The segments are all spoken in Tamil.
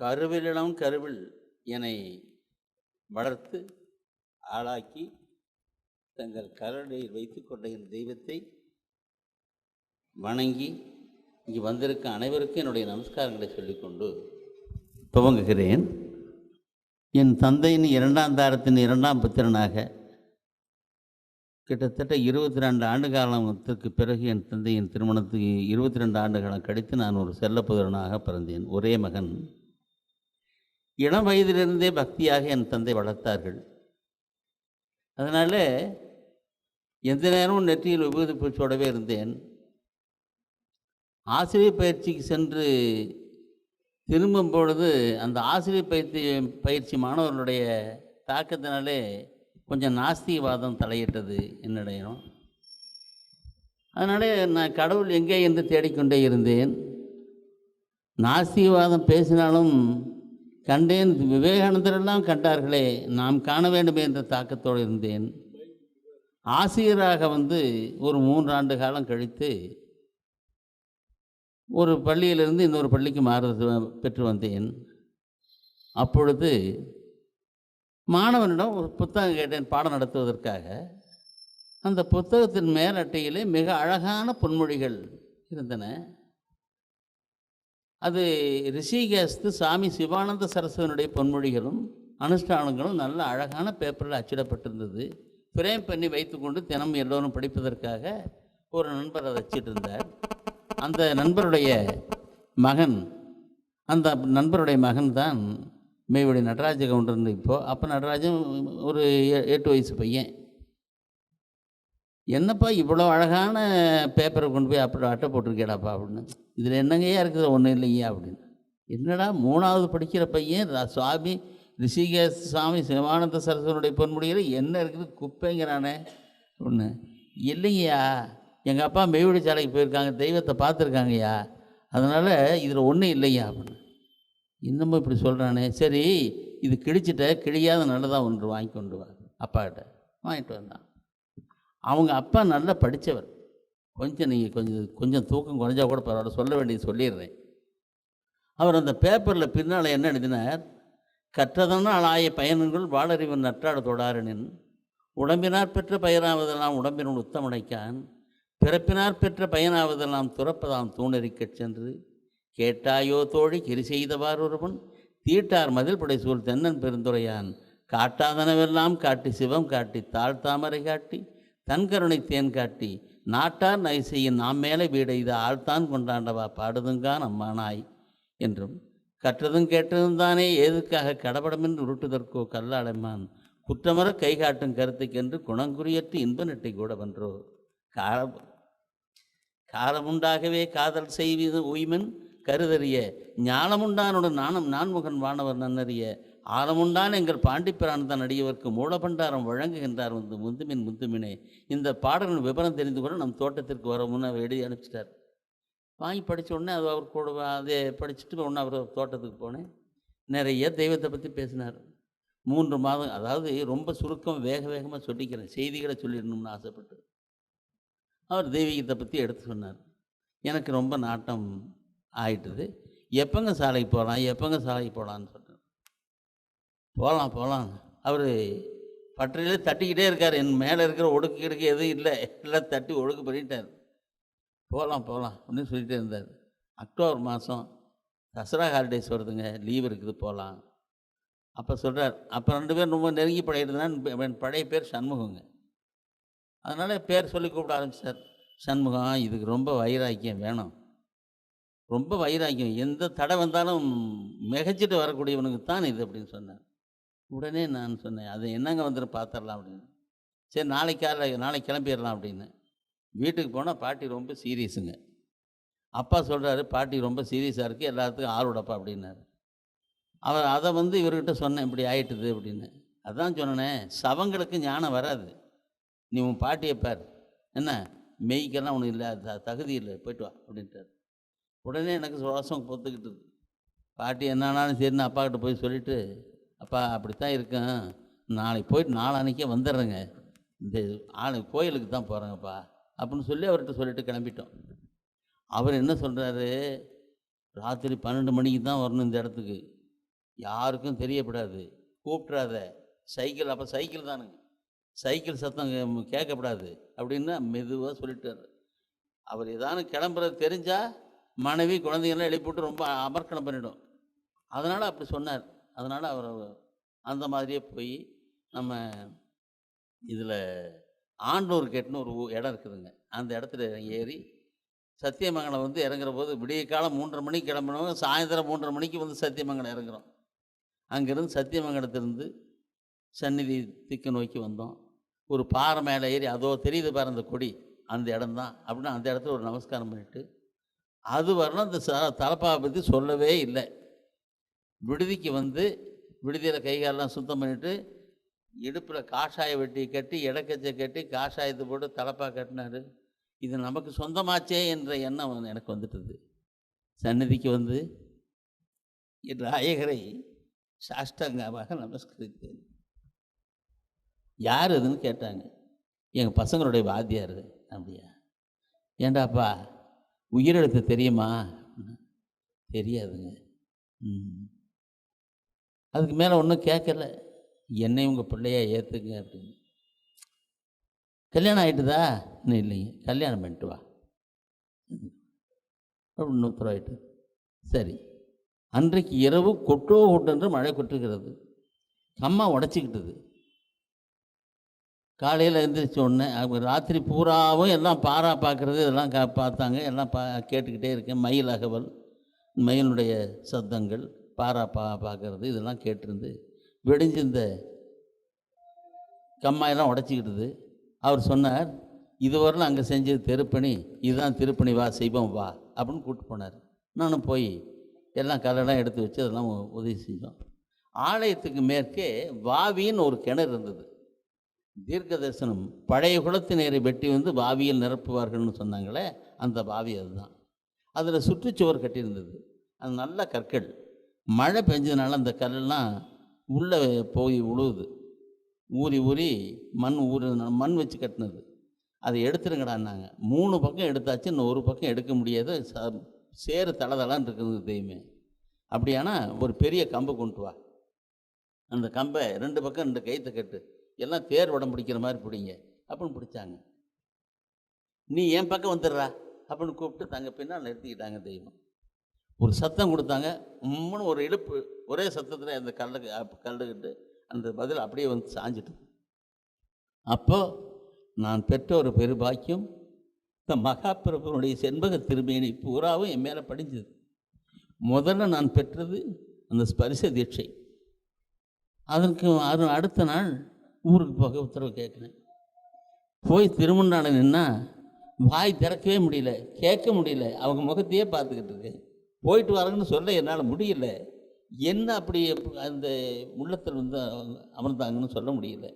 கருவிலிடம் கருவில் என்னை வளர்த்து ஆளாக்கி தங்கள் கரடியில் வைத்து கொண்ட என் தெய்வத்தை வணங்கி இங்கு வந்திருக்க அனைவருக்கும் என்னுடைய நமஸ்காரங்களை சொல்லிக்கொண்டு துவங்குகிறேன். என் தந்தையின் இரண்டாம் தாரத்தின் இரண்டாம் புத்திரனாக கிட்டத்தட்ட இருபத்தி ரெண்டு ஆண்டு காலத்திற்கு பிறகு என் தந்தையின் திருமணத்துக்கு இருபத்தி ரெண்டு ஆண்டு காலம் கழித்து நான் ஒரு செல்லப்புதனாக பிறந்தேன். ஒரே மகன். இளம் வயதிலிருந்தே பக்தியாக என் தந்தை வளர்த்தார்கள். அதனால் எந்த நேரமும் நெற்றியில் விபூதி பூச்சோடவே இருந்தேன். ஆசிரியர் பயிற்சிக்கு சென்று திரும்பும் பொழுது அந்த ஆசிரியர் பயிற்சி பயிற்சி மாணவர்களுடைய தாக்கத்தினாலே கொஞ்சம் நாஸ்திகவாதம் தலையிட்டது என்னடையும் அதனாலே நான் கடவுள் எங்கே என்று தேடிக்கொண்டே இருந்தேன். நாஸ்திகவாதம் பேசினாலும் கண்டேன் விவேகானந்தரெல்லாம் கண்டார்களே நாம் காண வேண்டும் என்ற தாக்கத்தோடு இருந்தேன். ஆசிரியராக வந்து ஒரு மூன்றாண்டு காலம் கழித்து ஒரு பள்ளியிலிருந்து இன்னொரு பள்ளிக்கு மாறுறது பெற்று வந்தேன். அப்பொழுது மாணவனிடம் ஒரு புத்தகம் கேட்டேன் பாடம் நடத்துவதற்காக. அந்த புத்தகத்தின் மேலட்டையிலே மிக அழகான பொன்மொழிகள் இருந்தன. அது ரிஷிகேஸ்து சாமி சிவானந்த சரஸ்வனுடைய பொன்மொழிகளும் அனுஷ்டானங்களும் நல்ல அழகான பேப்பரில் அச்சிடப்பட்டிருந்தது. ஃப்ரேம் பண்ணி வைத்துக்கொண்டு தினம் எல்லோரும் படிப்பதற்காக ஒரு நண்பர் அதை வச்சிட்டு இருந்தார் அந்த நண்பருடைய மகன் அந்த நண்பருடைய மகன் தான் மேவுடைய நடராஜ கவுண்டர் இப்போது அப்போ நடராஜன் ஒரு எ- எட்டு வயசு பையன். என்னப்பா இவ்வளோ அழகான பேப்பரை கொண்டு போய் அப்படி அட்டை போட்டிருக்கேடாப்பா அப்படின்னு. இதில் என்னங்கய்யா இருக்குது? ஒன்றும் இல்லையா அப்படின்னு. என்னடா மூணாவது படிக்கிற பையன் சுவாமி ரிஷிகேஷ் சுவாமி சிவானந்த சரஸ்வனுடைய பொன்முடியில் என்ன இருக்குது? குப்பைங்கிறானே ஒன்று இல்லைங்கய்யா எங்கள் அப்பா மெய்வடி சாலைக்கு போயிருக்காங்க தெய்வத்தை பார்த்துருக்காங்கய்யா. அதனால் இதில் ஒன்றும் இல்லையா அப்படின்னு. இன்னமும் இப்படி சொல்கிறானே சரி இது கிழிச்சிட்ட கிழியாத நல்லதாக ஒன்று வாங்கி கொண்டு வா அப்பாக்கிட்ட வாங்கிட்டு வந்தான். அவங்க அப்பா நல்லா படித்தவர் கொஞ்சம் நீங்கள் கொஞ்சம் கொஞ்சம் தூக்கம் குறைஞ்சா கூட பரவாயில்ல சொல்ல வேண்டியது சொல்லிடுறேன். அவர் அந்த பேப்பரில் பின்னால் என்ன எழுதினார்? கற்றதனால் ஆய பயன்கள் வாழறிவன் நற்றாடு தொடாரனின். உடம்பினார் பெற்ற பயனாவதெல்லாம் உடம்பினுள் உத்தமடைக்கான் பிறப்பினார் பெற்ற பயனாவதெல்லாம் துறப்பதாம் தூணறிக்கச் சென்று. கேட்டாயோ தோழி கிரி செய்தவார் ஒருவன். தீட்டார் மதில் படை சூழ் தென்னன் பெருந்துரையான். காட்டாதனவெல்லாம் காட்டி சிவம் காட்டி தாழ்த்தாமரை காட்டி தன்கருணை தேன் காட்டி நாட்டார் நைசையின் நாம் மேலே வீடெய்த ஆழ்த்தான் கொண்டாண்டவா? பாடுதுங்கான் அம்மானாய் என்றும் கற்றதும் கேட்டதும் தானே ஏதுக்காக கடபடமென்று உருட்டுதற்கோ கல்லாளம்மான் குற்றமர கை காட்டும் கருத்துக்கென்று குணங்குறியற்று இன்ப நெட்டை கூட வென்றோ காலம் காலமுண்டாகவே காதல் செய்வது உய்மன் கருதறிய ஞானமுண்டானுடன் நாணம் நான்முகன் வானவர் நன்னறிய ஆலமுண்டான் எங்கள் பாண்டிப்பிரானந்தன் அடியவர்க்கு மூலபண்டாரம் வழங்குகின்றார் வந்து முந்துமின் முந்துமினே. இந்த பாடலின் விவரம் தெரிந்து கூட நம் தோட்டத்திற்கு வர முன்னே அவர் எழுதி அனுப்பிச்சிட்டார். வாங்கி படித்த உடனே அது அவர் கூட அதே படிச்சுட்டு உடனே அவர் தோட்டத்துக்கு போனேன். நிறைய தெய்வத்தை பற்றி பேசினார். மூன்று மாதம் அதாவது ரொம்ப சுருக்கம் வேக வேகமாக சொல்லிக்கிறேன். செய்திகளை சொல்லிடணும்னு ஆசைப்பட்டு. அவர் தெய்வீகத்தை பற்றி எடுத்து சொன்னார். எனக்கு ரொம்ப நாட்டம் ஆயிட்டுது. எப்போங்க சாலைக்கு போகலாம் எப்போங்க சாலைக்கு போகலான்னு சொன்னார். போகலாம் போகலாம். அவர் பட்டறையிலே தட்டிக்கிட்டே இருக்கார். என் மேலே இருக்கிற ஒடுக்கு கிடுக்கு எதுவும் இல்லை. எல்லாம் தட்டி ஒடுக்கு பண்ணிட்டார். போகலாம் போகலாம் அப்படின்னு சொல்லிகிட்டே இருந்தார். அக்டோபர் மாதம் தசரா ஹாலிடேஸ் வருதுங்க. லீவ் இருக்குது போகலாம். அப்போ சொல்கிறார் அப்போ ரெண்டு பேரும் ரொம்ப நெருங்கி படையிறதுனா என் பழைய பேர் சண்முகங்க. அதனால் பேர் சொல்லி கூப்பிட ஆரம்பிச்சார். சண்முகம் இதுக்கு ரொம்ப வைராக்கியம் வேணும். ரொம்ப வைராக்கியம். எந்த தடை வந்தாலும் மிகச்சிட்டு வரக்கூடியவனுக்கு தான் இது அப்படின்னு சொன்னார். உடனே நான் சொன்னேன் அது என்னங்க வந்துட்டு பார்த்துடலாம் அப்படின்னு. சரி நாளைக்கு காலைல நாளைக்கு கிளம்பிடலாம் அப்படின்னு. வீட்டுக்கு போனால் பாட்டி ரொம்ப சீரியஸுங்க. அப்பா சொல்கிறாரு பாட்டி ரொம்ப சீரியஸாக இருக்குது எல்லாத்துக்கும் ஆள் விடப்பா அப்படின்னாரு. அவர் அதை வந்து இவர்கிட்ட சொன்னேன் இப்படி ஆயிட்டுது அப்படின்னு. அதான் சொன்னேனே சவங்களுக்கு ஞானம் வராது. நீ உன் பாட்டியை பார். என்ன மெய்க்கெல்லாம் ஒன்றும் இல்லை அது த- தகுதி இல்லை போயிட்டு வா அப்படின்ட்டார். உடனே எனக்கு சுவாசம் பொத்துக்கிட்டு பாட்டி என்னானாலும் சரின்னு அப்பாக்கிட்ட போய் சொல்லிவிட்டு அப்பா அப்படித்தான் இருக்கும் நாளைக்கு போயிட்டு நாளானிக்கே வந்துடுறேங்க. இந்த ஆளு கோயிலுக்கு தான் போகிறேங்கப்பா அப்படின்னு சொல்லி அவர்கிட்ட சொல்லிட்டு கிளம்பிட்டோம். அவர் என்ன சொல்கிறாரு ராத்திரி பன்னெண்டு மணிக்கு தான் வரணும் இந்த இடத்துக்கு. யாருக்கும் தெரியப்படாது. கூப்பிட்றாத சைக்கிள் அப்போ சைக்கிள் தானுங்க. சைக்கிள் சத்தம் கேட்கப்படாது அப்படின்னு மெதுவாக சொல்லிட்டார். அவர் ஏதானு கிளம்புறது தெரிஞ்சால் மனைவி குழந்தைங்களாம் எழுப்பிவிட்டு ரொம்ப அமர்க்கணம் பண்ணிடும். அதனால் அப்படி சொன்னார். அதனால் அவர் அந்த மாதிரியே போய் நம்ம இதில் ஆண்டூர் கேட்டுன்னு ஒரு இடம் இருக்குதுங்க. அந்த இடத்துல ஏறி சத்தியமங்கலம் வந்து இறங்குற போது விடிய காலம் மூன்றரை மணிக்கு கிளம்பினவங்க சாயந்தரம் மூன்றரை மணிக்கு வந்து சத்தியமங்கலம் இறங்குறோம். அங்கேருந்து சத்தியமங்கலத்திலேருந்து சந்நிதி திக்கு நோக்கி வந்தோம். ஒரு பாறை மேலே ஏறி அதோ தெரியுது பாரு அந்த கொடி அந்த இடம்தான் அப்படின்னு அந்த இடத்துல ஒரு நமஸ்காரம் பண்ணிட்டு அது வரணும் அந்த தலப்பாவை பற்றி சொல்லவே இல்லை. விடுதிக்கு வந்து விடுதியில் கைகாலெலாம் சுத்தம் பண்ணிட்டு இடுப்பில் காஷாய வெட்டி கட்டி இடக்கச்சை கட்டி காஷாயத்தை போட்டு தலப்பாக கட்டினாரு. இது நமக்கு சொந்தமாச்சே என்ற எண்ணம் எனக்கு வந்துட்டது. சந்நிதிக்கு வந்து என் நாயகரை சாஷ்டங்காவாக நமஸ்கரித்தேன். யார் அதுன்னு கேட்டாங்க. எங்கள் பசங்களுடைய வாத்தியார் அப்படியா. ஏண்டாப்பா உயிரெழுத்து தெரியுமா? தெரியாதுங்க. ம். அதுக்கு மேலே ஒன்றும் கேட்கல என்னை உங்கள் பிள்ளையாக ஏற்றுங்க அப்படின்னு. கல்யாணம் ஆகிட்டுதா இன்னும் இல்லைங்க. கல்யாணம் பண்ணிட்டு வா. அப்படின்னு உத்தரவாயிட்டு சரி. அன்றைக்கு இரவு கொட்டோ கொட்டென்று மழை கொட்டுகிறது. கம்மா உடச்சிக்கிட்டது. காலையில் எழுந்திரிச்ச உடனே அவங்க ராத்திரி பூராவும் எல்லாம் பாரா பார்க்குறது இதெல்லாம் கா பார்த்தாங்க. எல்லாம் பா கேட்டுக்கிட்டே இருக்கேன். மயில் அகவல் மயிலுடைய சத்தங்கள் பாரா பா பார்க்கறது இதெல்லாம் கேட்டிருந்து வெடிஞ்சு இந்த கம்மாயெல்லாம் உடச்சிக்கிட்டது. அவர் சொன்னார் இதுவரையிலும் அங்கே செஞ்சது திருப்பணி இதுதான் திருப்பணி வா செய்வோம் வா அப்படின்னு கூப்பிட்டு போனார். நானும் போய் எல்லாம் கல்லெல்லாம் எடுத்து வச்சு அதெல்லாம் உ- உதவி செஞ்சோம். ஆலயத்துக்கு மேற்கே வாவின்னு ஒரு கிணறு இருந்தது. தீர்க்க தரிசனம் பழைய குளத்தினரை வெட்டி வந்து வாவியில் நிரப்புவார்கள்னு சொன்னாங்களே அந்த வாவி அதுதான். அதில் சுற்றுச்சுவர் கட்டியிருந்தது. அது நல்ல கற்கள். மழை பெஞ்சதுனால அந்த கல்லெல்லாம் உள்ளே போய் உழுவுது. ஊறி ஊறி மண் ஊறி மண் வச்சு கட்டினது. அதை எடுத்துருங்கடான்னாங்க. மூணு பக்கம் எடுத்தாச்சு இன்னும் ஒரு பக்கம் எடுக்க முடியாது. ச சேறு தளதளான்னு இருக்குது தெய்வமே. அப்படியானா ஒரு பெரிய கம்பை கொண்டு வா. அந்த கம்பை ரெண்டு பக்கம் ரெண்டு கைத்தை கட்டு. எல்லாம் தேர் உடம்பு பிடிக்கிற மாதிரி பிடிங்க. அப்படின்னு பிடிச்சாங்க. நீ என் பக்கம் வந்துடுறா. அப்படின்னு கூப்பிட்டு தங்க பின்னால் நிறுத்திக்கிட்டாங்க தெய்வம். ஒரு சத்தம் கொடுத்தாங்க. உம்முன்னு ஒரு இழுப்பு ஒரே சத்தத்தில் அந்த கல்லுக்கு அப்- கல்லுக்கிட்டு அந்த பதில் அப்படியே வந்து சாஞ்சிட்டு அப்போ நான் பெற்ற ஒரு பெருபாக்கியம் இந்த மகாபிரபுனுடைய செண்பக திருமேனி பூராவும் என் மேலே படிஞ்சது. முதல்ல நான் பெற்றது அந்த ஸ்பரிச தீட்சை. அதற்கு அது அடுத்த நாள் ஊருக்கு போக உத்தரவு கேட்குறேன். போய் திருமணால நின்னா வாய் திறக்கவே முடியல கேட்க முடியல. அவங்க முகத்தையே பார்த்துக்கிட்டு இருக்கேன். போயிட்டு வரேன்னு சொல்ல என்னால் முடியல. என்ன அப்படி அந்த உள்ளத்தில் வந்து அமர்ந்தாங்கன்னு சொல்ல முடியல.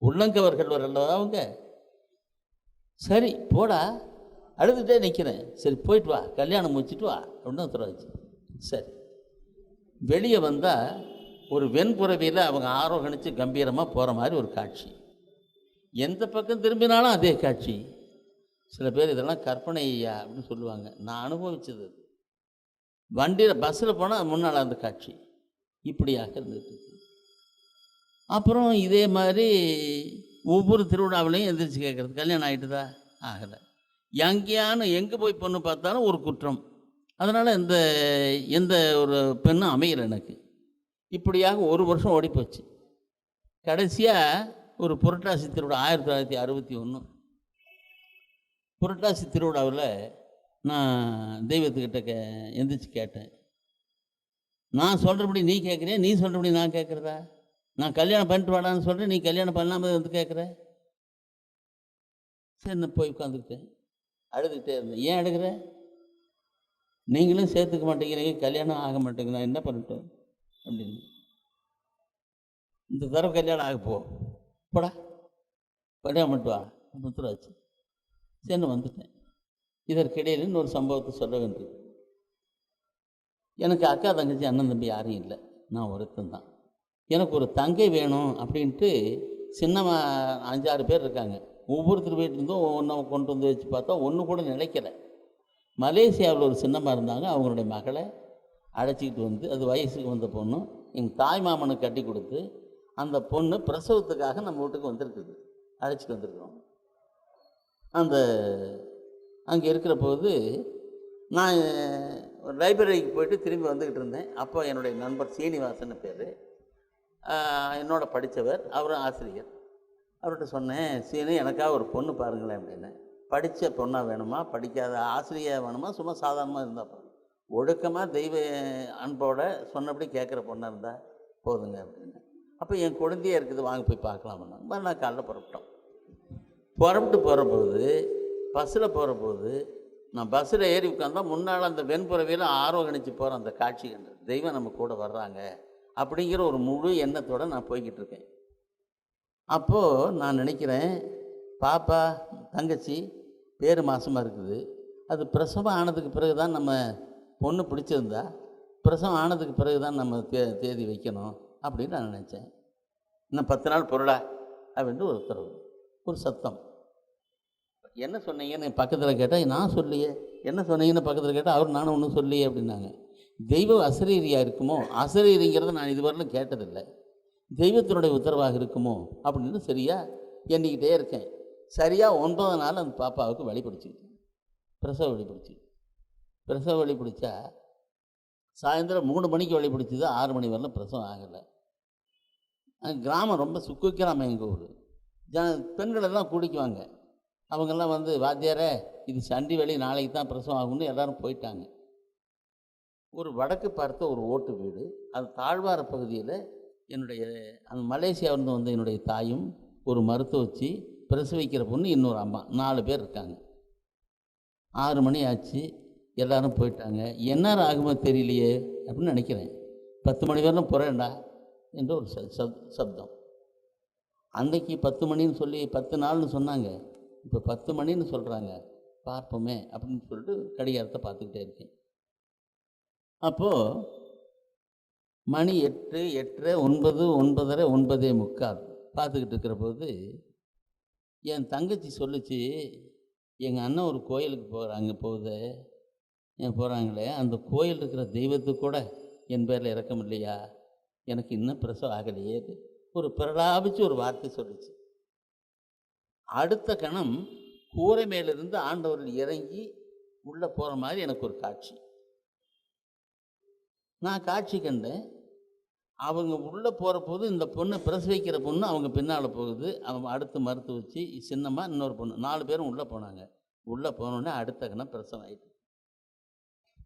உள்ளங்கவர்கள் வரல அவங்க? சரி போடா. அழுதுகிட்டே நிற்கிறேன் சரி போயிட்டு வா. கல்யாணம் முடிச்சிட்டு வா. அப்படின்னு உத்தரவாச்சு சரி. வெளியே வந்தால் ஒரு வெண்புறவியில் அவங்க ஆரோகணித்து கம்பீரமாக போகிற மாதிரி ஒரு காட்சி. எந்த பக்கம் திரும்பினாலும் அதே காட்சி. சில பேர் இதெல்லாம் கற்பனை ஐயா அப்படின்னு சொல்லுவாங்க. நான் அனுபவிச்சது வண்டியில் பஸ்ஸில் போனால் முன்னால் அந்த காட்சி. இப்படியாக இருந்துட்டு அப்புறம் இதே மாதிரி ஒவ்வொரு திருவிழாவிலையும் எந்திரிச்சு கேட்குறது கல்யாணம் ஆகிட்டுதா ஆகலை. எங்கேயானு எங்கே போய் பொண்ணு பார்த்தாலும் ஒரு குற்றம். அதனால் இந்த எந்த ஒரு பெண்ணும் அமையலை எனக்கு. இப்படியாக ஒரு வருஷம் ஓடிப்போச்சு. கடைசியாக ஒரு புரட்டாசி திருவிழா ஆயிரத்தி தொள்ளாயிரத்தி அறுபத்தி ஒன்று புரட்டாசி திருவிழாவில் நான் தெய்வத்துக்கிட்ட கே எந்திரிச்சு கேட்டேன். நான் சொல்கிறபடி நீ கேட்குறியா? நீ சொல்கிறபடி நான் கேட்குறதா? நான் கல்யாணம் பண்ணிட்டு வாடான்னு சொல்கிறேன் நீ கல்யாணம் பண்ணாமல் வந்து கேட்குற? சரி நான் போய் உட்காந்துக்கிட்டேன். அழுதுகிட்டே இருந்தேன். ஏன் அழுகிற? நீங்களும் சேர்த்துக்க மாட்டேங்கிறீங்க கல்யாணம் ஆக மாட்டேங்கிறா நான் என்ன பண்ணட்டும்? அப்படின்னு. இந்த தடவை கல்யாணம் ஆக போ. போடா. கல்யாணம் பண்ணிட்டு வா. முத்துராச்சு சரி வந்துட்டேன். இதற்கிடையில் இன்னொரு சம்பவத்தை சொல்ல வேண்டியது எனக்கு அக்கா தங்கச்சி அண்ணன் தம்பி யாரும் இல்லை. நான் ஒருத்தன் தான். எனக்கு ஒரு தங்கை வேணும் அப்படின்ட்டு சின்னம்மா அஞ்சாறு பேர் இருக்காங்க. ஒவ்வொருத்தர் வீட்டிலேருந்தும் ஒன்றை கொண்டு வந்து வச்சு பார்த்தா ஒன்று கூட நினைக்கலை. மலேசியாவில் ஒரு சின்னம்மா இருந்தாங்க. அவங்களுடைய மகளை அழைச்சிக்கிட்டு வந்து அது வயசுக்கு வந்த பொண்ணு. எங்கள் தாய் மாமனுக்கு கட்டி கொடுத்து அந்த பொண்ணு பிரசவத்துக்காக நம்ம வீட்டுக்கு வந்திருக்குது. அழைச்சிட்டு வந்திருக்கிறோம். அந்த அங்கே இருக்கிற போது நான் லைப்ரரிக்கு போயிட்டு திரும்பி வந்துக்கிட்டு இருந்தேன். அப்போ என்னுடைய நண்பர் சீனிவாசன் பேர். என்னோட படித்தவர். அவரும் ஆசிரியர். அவர்கிட்ட சொன்னேன் சீனி எனக்காக ஒரு பொண்ணு பாருங்களேன் அப்படின்னு. படித்த பொண்ணாக வேணுமா? படிக்காத ஆசிரியர் வேணுமா? சும்மா சாதாரணமாக இருந்தால் போதும். ஒழுக்கமாக தெய்வ அன்போட சொன்னபடி கேட்குற பொண்ணாக இருந்தால் போதுங்க அப்படின்னு. அப்போ என் குழந்தையே இருக்குது வாங்க போய் பார்க்கலாம்னா. நான் காலைல புறப்பட்டோம். புறப்பட்டு போகிற போது பஸ்ஸில் போகிற போது நான் பஸ்ஸில் ஏறி உட்காந்தா முன்னால் அந்த வெண்புறவியில் ஆரோகணித்து போகிற அந்த காட்சி கண்டு தெய்வம் நம்ம கூட வர்றாங்க அப்படிங்கிற ஒரு முழு எண்ணத்தோடு நான் போய்கிட்டு இருக்கேன். அப்போது நான் நினைக்கிறேன் பாப்பா தங்கச்சி பேர் மாதமாக இருக்குது. அது பிரசவம் ஆனதுக்கு பிறகு தான் நம்ம பொண்ணு பிடிச்சிருந்தா பிரசவம் ஆனதுக்கு பிறகு தான் நம்ம தே தேதி வைக்கணும் அப்படின்னு நான் நினச்சேன். இன்னும் பத்து நாள் பொருளா? அப்படின்ட்டு ஒரு உத்தரவு ஒரு சத்தம். என்ன சொன்னீங்கன்னு பக்கத்தில் கேட்டால் நான் சொல்லியே என்ன சொன்னீங்கன்னு பக்கத்தில் கேட்டால் அவர் நானும் ஒன்றும் சொல்லியே அப்படின்னாங்க. தெய்வம் அசரீரியாக இருக்குமோ? அசரீரிங்கிறத நான் இதுவரையிலும் கேட்டதில்லை. தெய்வத்தினுடைய உத்தரவாக இருக்குமோ? அப்படின்னு சரியாக எண்ணிக்கிட்டே இருக்கேன். சரியாக ஒன்பது நாள் அந்த பாப்பாவுக்கு வழி பிடிச்சிக்கிட்டு பிரசவ வழி பிடிச்சி. பிரசவ வழி பிடிச்சா சாயந்தரம் மூணு மணிக்கு வழி பிடிச்சது ஆறு மணி வரலாம் பிரசவம் ஆகலை. கிராமம் ரொம்ப சுக்கு கிராமம் எங்கள் ஊர். ஜ பெண்கள் எல்லாம் குடிக்குவாங்க. அவங்கெல்லாம் வந்து வாத்தியாரே இது சண்டி வழி நாளைக்கு தான் பிரசவம் ஆகும்னு எல்லாரும் போயிட்டாங்க. ஒரு வடக்கு பார்த்த ஒரு ஓட்டு வீடு அது தாழ்வார பகுதியில் என்னுடைய அந்த மலேசியாவிலிருந்து வந்த என்னுடைய தாயும் ஒரு மருத்துவச்சி பிரசவிக்கிற பொண்ணு இன்னொரு அம்மா நாலு பேர் இருக்காங்க. ஆறு மணி ஆச்சு எல்லாரும் போயிட்டாங்க. என்ன ஆகுமோ தெரியலையே அப்படின்னு நினைக்கிறேன். பத்து மணி வரலும் புறேன்டா என்று ஒரு ச- சப் சப்தம். அன்றைக்கி பத்து மணின்னு சொல்லி பத்து நாள்னு சொன்னாங்க. இப்போ பத்து மணின்னு சொல்கிறாங்க பார்ப்போமே அப்படின்னு சொல்லிட்டு கடிகாரத்தை பார்த்துக்கிட்டே இருக்கேன். அப்போது மணி எட்டு எட்டரை ஒன்பது ஒன்பதரை ஒன்பதே முக்கால் பார்த்துக்கிட்டு இருக்கிற போது என் தங்கச்சி சொல்லுச்சு எங்கள் அண்ணன் ஒரு கோயிலுக்கு போகிறாங்க போகுது. ஏன் போகிறாங்களே அந்த கோயில் இருக்கிற தெய்வத்துக்கு கூட என் பேரில் இறக்கம் இல்லையா? எனக்கு இன்னும் பிரசவம் ஆகலையே. ஒரு பிரலாபிச்சு ஒரு வார்த்தை சொல்லுச்சு. அடுத்த கணம் கூரை மேலிருந்து ஆண்டவர் இறங்கி உள்ளே போகிற மாதிரி எனக்கு ஒரு காட்சி. நான் காட்சி கண்டேன். அவங்க உள்ளே போகிற போது இந்த பொண்ணு பிரசவிக்கிற பொண்ணு அவங்க பின்னால் போகுது. அவங்க அடுத்து மறுத்து வச்சு சின்னமாக இன்னொரு பொண்ணு. நாலு பேரும் உள்ளே போனாங்க. உள்ளே போனோடனே அடுத்த கணம் பிரசவம் ஆகிட்டு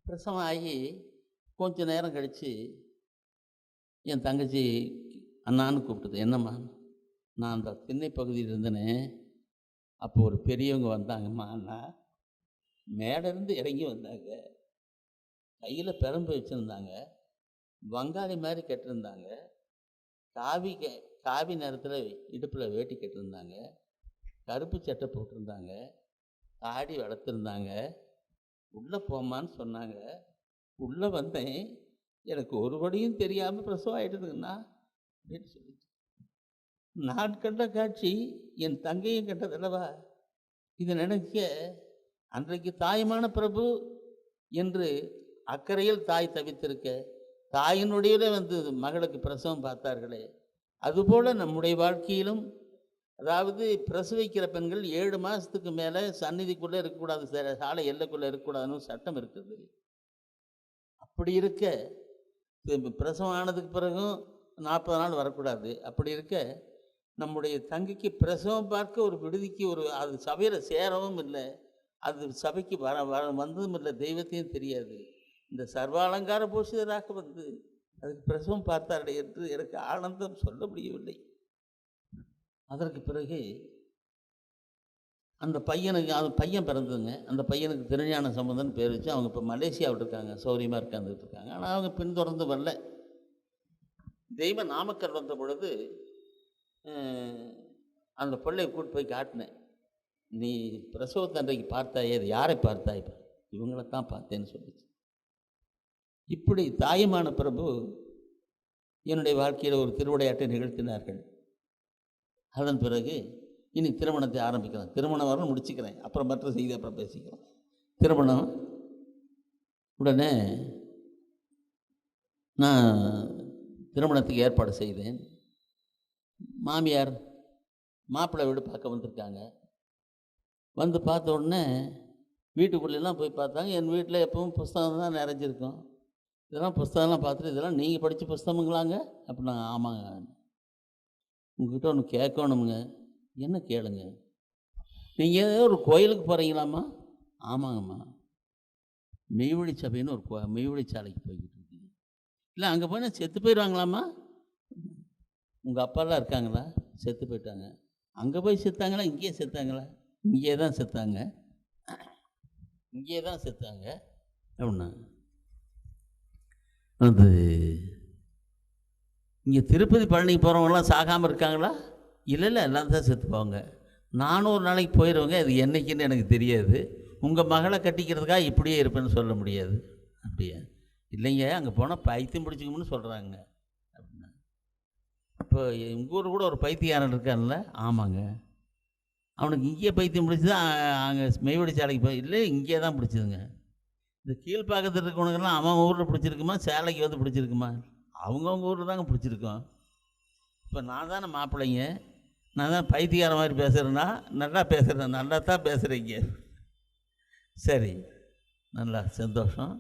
பிரசவம் ஆகி கொஞ்ச நேரம் கழித்து என் தங்கச்சி அண்ணான்னு கூப்பிட்டது. என்னம்மா? நான் அந்த திண்ணை பகுதியில் இருந்தேனே. அப்போ ஒரு பெரியவங்க வந்தாங்கம்மா அண்ணா மேலேருந்து இறங்கி வந்தாங்க. கையில் பெரம்பு வச்சுருந்தாங்க. வங்காளி மாதிரி கட்டிருந்தாங்க. காவி க காவி நேரத்தில் இடுப்பில் வேட்டி கட்டிருந்தாங்க. கருப்பு சட்டை போட்டிருந்தாங்க. தாடி வளர்த்துருந்தாங்க. உள்ளே போமான்னு சொன்னாங்க. உள்ளே வந்தேன். எனக்கு ஒருபடியும் தெரியாமல் பிரசவம் ஆகிடுதுங்கண்ணா அப்படின்னு சொல்லி நான் கண்ட காட்சி என் தங்கையும் கண்டதல்லவா இதை நினைக்க அன்றைக்கு தாயுமான பிரபு என்று அக்கறையில் தாய் தவித்திருக்க தாயினுடையிலே வந்து மகளுக்கு பிரசவம் பார்த்தார்களே. அதுபோல் நம்முடைய வாழ்க்கையிலும் அதாவது பிரசவிக்கிற பெண்கள் ஏழு மாதத்துக்கு மேலே சந்நிதிக்குள்ளே இருக்கக்கூடாது ச- சாலை எல்லைக்குள்ளே இருக்கக்கூடாதுன்னு சட்டம் இருக்குது. அப்படி இருக்க பிரசவம் ஆனதுக்கு பிறகும் நாற்பது நாள் வரக்கூடாது. அப்படி இருக்க நம்முடைய தங்கைக்கு பிரசவம் பார்க்க ஒரு விடுதிக்கு ஒரு அது சபையில் சேரவும் இல்லை. அது சபைக்கு வர வர வந்ததும் இல்லை. தெய்வத்தையும் தெரியாது. இந்த சர்வாலங்கார பூஷிதராக வந்து அதுக்கு பிரசவம் பார்த்தார்கள் என்று எனக்கு ஆனந்தம் சொல்ல முடியவில்லை. அதற்கு பிறகு அந்த பையனுக்கு அந்த பையன் பிறந்ததுங்க. அந்த பையனுக்கு திருஞான சம்பந்தன் பேர் வச்சு அவங்க இப்போ மலேசியாவில் இருக்காங்க. சௌரியமாக இருக்காந்துட்டு இருக்காங்க. ஆனால் அவங்க பின்தொடர்ந்து வரல. தெய்வ நாமக்கல் வந்த பொழுது அந்த பிள்ளையை கூட்டு போய் காட்டினேன். நீ பிரசவத்தன்றைக்கு பார்த்தாயே அது யாரை பார்த்தாய் இவங்களை தான் பார்த்தேன்னு சொல்லிச்சு. இப்படி தாயுமான பிரபு என்னுடைய வாழ்க்கையில் ஒரு திருவிளையாட்டை நிகழ்த்தினார்கள். அதன் பிறகு இனி திருமணத்தை ஆரம்பிக்கலாம். திருமணம் வரணும் முடிச்சுக்கிறேன். அப்புறம் மற்ற செய்தி அப்புறம் பேசிக்கலாம். திருமணம் உடனே நான் திருமணத்துக்கு ஏற்பாடு செய்தேன். மாமியார் மாப்பிள்ளை வீடு பார்க்க வந்திருக்காங்க. வந்து பார்த்த உடனே வீட்டுக்குள்ளெல்லாம் போய் பார்த்தாங்க. என் வீட்டில் எப்பவும் புஸ்தகம் தான் நிறைஞ்சிருக்கும். இதெல்லாம் புஸ்தகம்லாம் பார்த்துட்டு இதெல்லாம் நீங்கள் படித்த புஸ்தகங்களாங்க அப்படின்னா ஆமாங்க. உங்ககிட்ட ஒன்று கேட்கணுமுங்க. என்ன கேளுங்க? நீங்கள் ஏதோ ஒரு கோயிலுக்கு போகிறீங்களாம்மா ஆமாங்கம்மா. மெய்வழி சபைன்னு ஒரு கோ மெய்வழி சாலைக்கு போய்கிட்டு இருக்கீங்க இல்லை அங்கே போனால் செத்து போயிடுவாங்களாம்மா உங்கள் அப்பாலாம் இருக்காங்களா? செத்து போயிட்டாங்க. அங்கே போய் செத்தாங்களா? இங்கேயே செத்தாங்களா? இங்கேயே தான் செத்தாங்க. இங்கேயே தான் செத்தாங்க. அப்படின்னா அது இங்கே திருப்பதி பழனிக்கு போகிறவங்களாம் சாகாமல் இருக்காங்களா? இல்லை இல்லை எல்லாம் தான் செத்து போவாங்க. நானும் ஒரு நாளைக்கு போயிடுவேங்க அது என்னைக்குன்னு எனக்கு தெரியாது. உங்கள் மகளை கட்டிக்கிறதுக்காக இப்படியே இருப்பேன்னு சொல்ல முடியாது. அப்படியா? இல்லைங்க அங்கே போனால் பைத்தியம் பிடிச்சிக்கணும்னு சொல்கிறாங்க இப்போ எங்கள் ஊர் கூட ஒரு பைத்தியக்காரன் இருக்கான்ல. ஆமாங்க. அவனுக்கு இங்கேயே பைத்தியம் பிடிச்சது அங்கே மெய்வெடி சாலைக்கு போய் இல்லை இங்கே தான் பிடிச்சதுங்க. இந்த கீழ்ப்பாக்கத்தில் இருக்கவனுக்கெல்லாம் அவன் ஊரில் பிடிச்சிருக்குமா சேலைக்கு வந்து பிடிச்சிருக்குமா? அவங்கவுங்க ஊரில் தாங்க பிடிச்சிருக்கோம். இப்போ நான் தானே மாப்பிள்ளைங்க. நான் தான் பைத்தியார மாதிரி பேசுகிறேன்னா நல்லா பேசுகிறேன் நல்லா தான் பேசுகிறீங்க சரி நல்லா சந்தோஷம்.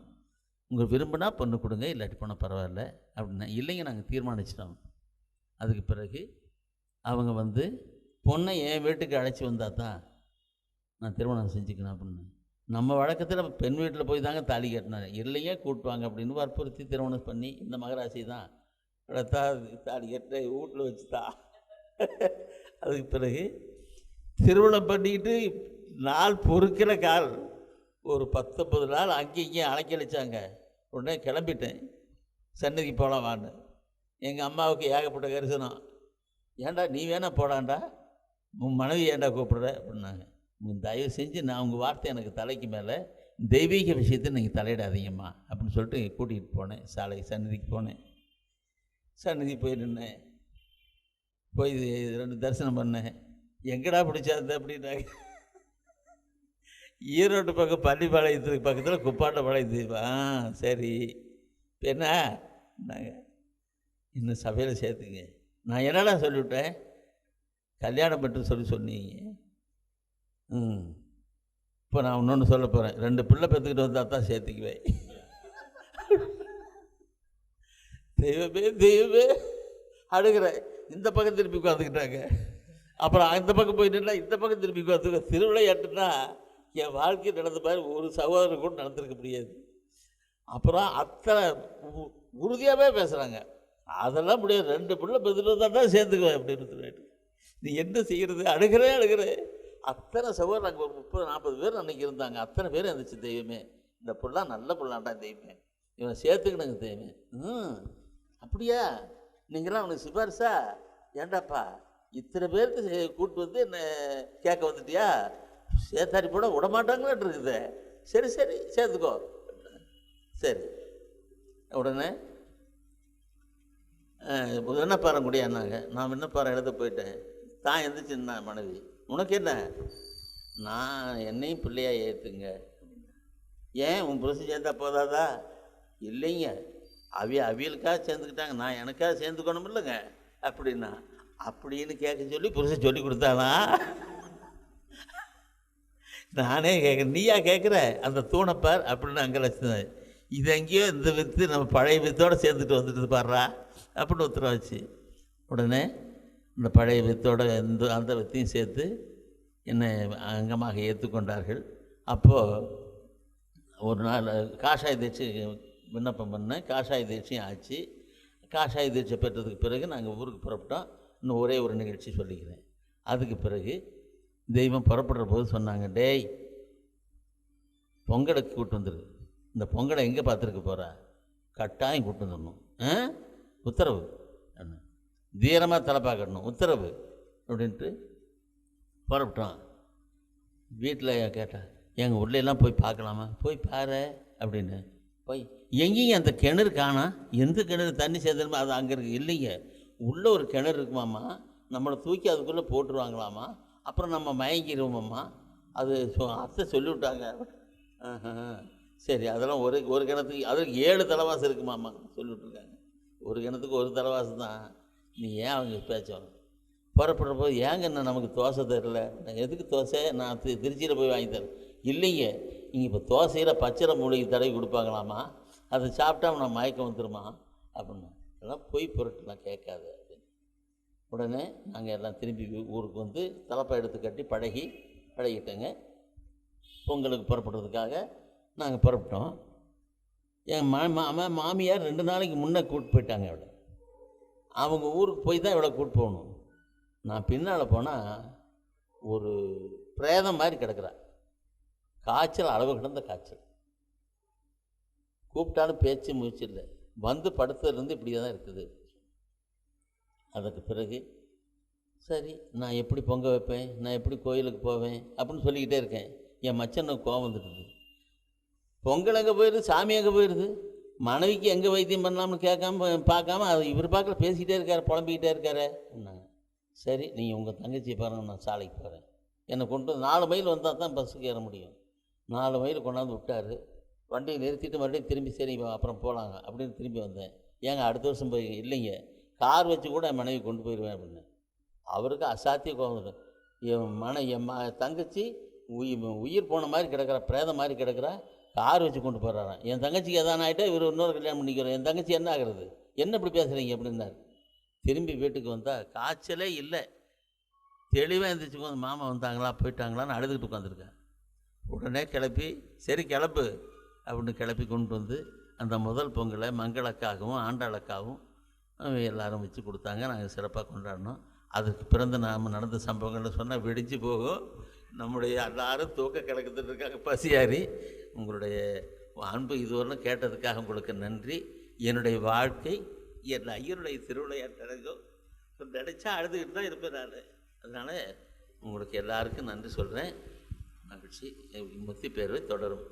உங்கள் விரும்பினா பொண்ணு கொடுங்க இல்லாட்டி போனால் பரவாயில்ல. அப்படின்னா இல்லைங்க நாங்கள் தீர்மானிச்சிட்டோம். அதுக்கு பிறகு அவங்க வந்து பொண்ணை என் வீட்டுக்கு அழைச்சி வந்தா தான் நான் திருமணம் செஞ்சுக்கணும் அப்படின்னு. நம்ம வழக்கத்தில் பெண் வீட்டில் போய் தாங்க தாலி கட்டினாங்க இல்லையே கூட்டுவாங்க அப்படின்னு வற்புறுத்தி திருமணம் பண்ணி இந்த மகராசி தான். தா தாலி கட்ட வீட்டில் வச்சுதா. அதுக்கு பிறகு திருமணம் பண்ணிக்கிட்டு நாள் பொறுக்கிற கால் ஒரு பத்தொம்பது நாள் அங்கேயும் இங்கேயும் அலைக்கழிச்சாங்க. உடனே கிளம்பிட்டேன். சன்னதிக்கு போகலாம் வான்னு. எங்கள் அம்மாவுக்கு ஏகப்பட்ட கரிசனம். ஏன்டா நீ வேணா போடாண்டா? உன் மனைவி ஏன்டா கூப்பிடுற? அப்படின்னாங்க. உன் தயவு செஞ்சு நான் உங்கள் வார்த்தை எனக்கு தலைக்கு மேலே தெய்வீக விஷயத்தை நீங்கள் தலையிடாதீங்கம்மா அப்படின்னு சொல்லிட்டு கூட்டிகிட்டு போனேன். சாலை சன்னதிக்கு போனேன். சந்நிதி போய் நின்னேன். போய் இது ரெண்டு தரிசனம் பண்ணேன். எங்கடா பிடிச்சாது அப்படின்னாங்க. ஈரோடு பக்கம் பள்ளிப்பாளையத்துக்கு பக்கத்தில் குப்பாட்டப்பாளையத்து ஆ சரி. என்ன நாங்கள் இன்னும் சபையில் சேர்த்துங்க. நான் என்னடா சொல்லிவிட்டேன்? கல்யாணம் பற்றி சொல்லி சொன்னீங்க. ம். இப்போ நான் இன்னொன்று சொல்ல போகிறேன் ரெண்டு பிள்ளை பெற்றுக்கிட்டு வந்தால் தான் சேர்த்துக்குவேன். தெய்வமே தெய்வமே. அடுகிறேன் இந்த பக்கம் திருப்பி உட்காந்துக்கிட்டாங்க. அப்புறம் அந்த பக்கம் போய் இந்த பக்கம் திருப்பி உட்காந்துக்க திருவிளையாட்டுனா என் வாழ்க்கை நடந்த மாதிரி ஒரு சகோதரர் கூட நடந்திருக்க முடியாது. அப்புறம் அத்தனை உறுதியாகவே பேசுகிறாங்க அதெல்லாம் முடியாது. ரெண்டு பிள்ளை பெற்றுட்டு தான் சேர்ந்துக்குவேன் அப்படின்னு சொல்லிட்டு. நீ என்ன செய்கிறது அழுகிறே அழுகிறே. அத்தனை சகோதரர் அங்கே ஒரு முப்பது நாற்பது பேர் அன்றைக்கி இருந்தாங்க. அத்தனை பேர் இருந்துச்சு தெய்வமே இந்த புள்ளா நல்ல புள்ளாண்டா தெய்வமே. இவன் சேர்த்துக்கணுங்க தெய்வமே. ம் அப்படியா? நீங்களாம் அவனுக்கு சிபாரிசா? ஏண்டாப்பா இத்தனை பேருக்கு சே- கூட்டு வந்து என்ன கேட்க வந்துட்டியா? சேத்தாரி போட விடமாட்டாங்களான் இருக்குது. சரி சரி சேர்த்துக்கோ. சரி உடனே விண்ணப்பாரம் கூடியானாங்க நான் விண்ணப்பாரம் எழுத போயிட்டேன். தான் எந்திரிச்சுன்னா மனைவி. உனக்கு என்ன? நான் என்னையும் பிள்ளையாக ஏற்றுங்க ஏன்? உன் புருஷன் சேர்ந்தா போதாதா? இல்லைங்க. அவிய அவியலுக்காக சேர்ந்துக்கிட்டாங்க. நான் எனக்காக சேர்ந்துக்கணும் இல்லைங்க. அப்படின்னா அப்படின்னு கேட்க சொல்லி புருஷன் சொல்லி கொடுத்தானா? நானே கேட்குறேன். நீயா கேட்குற? அந்த தூணப்பார் அப்படின்னு அங்கே வச்சுருந்தேன் இது எங்கேயோ இந்த வித்து நம்ம பழைய வித்தோடு சேர்ந்துட்டு வந்துட்டு பாடுறா அப்படின்னு உத்தரவாச்சு. உடனே இந்த பழைய வித்தோட இந்த அந்த வித்தையும் சேர்த்து என்னை அங்கமாக ஏற்றுக்கொண்டார்கள். அப்போது ஒரு நாள் காஷாய தீட்சை விண்ணப்பம் பண்ணேன் காஷாய தீட்சையும் ஆச்சு. காஷாய தீட்சை பெற்றதுக்கு பிறகு நாங்கள் ஊருக்கு புறப்பட்டோம். இன்னும் ஒரே ஒரு நிகழ்ச்சி சொல்லிக்கிறேன். அதுக்கு பிறகு தெய்வம் புறப்படுற போது சொன்னாங்க டேய் பொங்கலுக்கு கூட்டு வந்துரு. இந்த பொங்கலை எங்கே பார்த்துருக்க போகிறா கட்டாயம் கூட்டு வந்துடணும் ஆ? உத்தரவு. என்ன? தீரமாக தலை பார்க்கணும். உத்தரவு. அப்படின்ட்டு புறப்பட்டோம் வீட்டில் கேட்டா எங்கள் உள்ளெல்லாம் போய் பார்க்கலாமா? போய் பாரு அப்படின்னு. போய் எங்கேயும் அந்த கிணறு காணா? எந்த கிணறு? தண்ணி சேர்ந்துருமோ அது அங்கே இருக்கு. இல்லைங்க. உள்ளே ஒரு கிணறு இருக்குமாம்மா. நம்மளை தூக்கி அதுக்குள்ளே போட்டுருவாங்களாமா அப்புறம் நம்ம மயங்கிடுவோமாம்மா அது அத்தை சொல்லிவிட்டாங்க. சரி அதெல்லாம் ஒரு ஒரு கிணத்துக்கு அதுக்கு ஏழு தலைவாசம் இருக்குமாம்மா சொல்லிவிட்ருக்காங்க ஒரு கிணத்துக்கு ஒரு தலைவாசு தான். நீ ஏன் அவங்க பேச்சோம் புறப்படுற போது ஏங்க என்ன நமக்கு தோசை தரல? நான் எதுக்கு தோசை? நான் தி திருச்சியில் போய் வாங்கி தரேன். இல்லைங்க இங்கே இப்போ தோசையில் பச்சரை மூலிகை தடவி கொடுப்பாங்களாமா? அதை சாப்பிட்டா நான் மயக்கம் வந்துருமா? அப்படின்னு அதெல்லாம் பொய் பொருட்கள்லாம் கேட்காது. அப்படின்னு உடனே நாங்கள் எல்லாம் திரும்பி ஊருக்கு வந்து தலைப்பை எடுத்து கட்டி பழகி பழகிட்டேங்க. பொங்கலுக்கு புறப்படுறதுக்காக நாங்கள் புறப்பட்டோம். என் மா மாமா மாமியார் ரெண்டு நாளைக்கு முன்னே கூப்பிட்டு போயிட்டாங்க இவளை. அவங்க ஊருக்கு போய் தான் இவளை கூப்பிட்டு போகணும். நான் பின்னால் போனால் ஒரு பிரேதம் மாதிரி கிடக்குறா. காய்ச்சல் அளவு கிடந்த காய்ச்சல். கூப்பிட்டாலும் பேச்சு முயற்சி இல்லை. வந்து படுத்ததுலேருந்து இப்படியே தான் இருக்குது. அதற்கு பிறகு சரி நான் எப்படி பொங்க வைப்பேன்? நான் எப்படி கோயிலுக்கு போவேன்? அப்படின்னு சொல்லிக்கிட்டே இருக்கேன். என் மச்சனுக்கு கோவம் வந்துடுது. பொங்கல் எங்கே போயிடுது? சாமி எங்கே போயிடுது? மனைவிக்கு எங்கே வைத்தியம் பண்ணலாம்னு கேட்காம பார்க்காம அது இவர் பார்க்கல பேசிக்கிட்டே இருக்கார் புலம்பிக்கிட்டே இருக்காரு. அப்படின்னாங்க சரி நீங்கள் உங்கள் தங்கச்சியை பாருங்க நான் சாலைக்கு போகிறேன் என்னை கொண்டு வந்து நாலு மைல் வந்தால் தான் பஸ்ஸுக்கு ஏற முடியும். நாலு மைல் கொண்டாந்து விட்டாரு. வண்டியை நிறுத்திட்டு மறுபடியும் திரும்பி சரி அப்புறம் போகலாங்க அப்படின்னு திரும்பி வந்தேன். ஏங்க அடுத்த வருஷம் போய் இல்லைங்க. கார் வச்சு கூட என் மனைவி கொண்டு போயிடுவேன் அப்படின்னு. அவருக்கு அசாத்திய கோபம் என் மன என் ம தங்கச்சி உயிர் உயிர் போன மாதிரி கிடக்கிறா பிரேதம் மாதிரி கிடக்கிறா. கார் வச்சு கொண்டு போகிறாராம் என் தங்கச்சிக்கு எதான ஆகிட்டா இவர் இன்னொரு கல்யாணம் பண்ணிக்கிறோம் என் தங்கச்சி என்ன ஆகிறது? என்ன இப்படி பேசுகிறீங்க அப்படின்னாரு. திரும்பி வீட்டுக்கு வந்தால் காய்ச்சலே இல்லை. தெளிவாக எழுந்திரிச்சு போது மாமா வந்தாங்களா? போயிட்டாங்களான்னு அழுதுகிட்டு உட்காந்துருக்கேன் உடனே கிளப்பி சரி கிளப்பு. அப்படின்னு கிளப்பி கொண்டு வந்து அந்த முதல் பொங்கலை மங்களக்காகவும் ஆண்டாளக்காகவும் எல்லாரும் வச்சு கொடுத்தாங்க. நாங்கள் சிறப்பாக கொண்டாடினோம். அதுக்கு பிறந்த நாம் நடந்த சம்பவங்கள்னு சொன்னால் வெடிஞ்சு போகும். நம்முடைய எல்லாரும் தூக்க கிடக்குதுன்னு இருக்காங்க. பசியாரி உங்களுடைய அன்பு இதுவரை கேட்டதுக்காக உங்களுக்கு நன்றி. என்னுடைய வாழ்க்கை என் ஐயருடைய திருவிளையாட்டு நடக்கும். நினச்சா அழுதுகிட்டு தான் இருப்பேன் நான். அதனால் உங்களுக்கு எல்லாருக்கும் நன்றி சொல்கிறேன் மகிழ்ச்சி. முத்தி பேர்வை தொடரும்.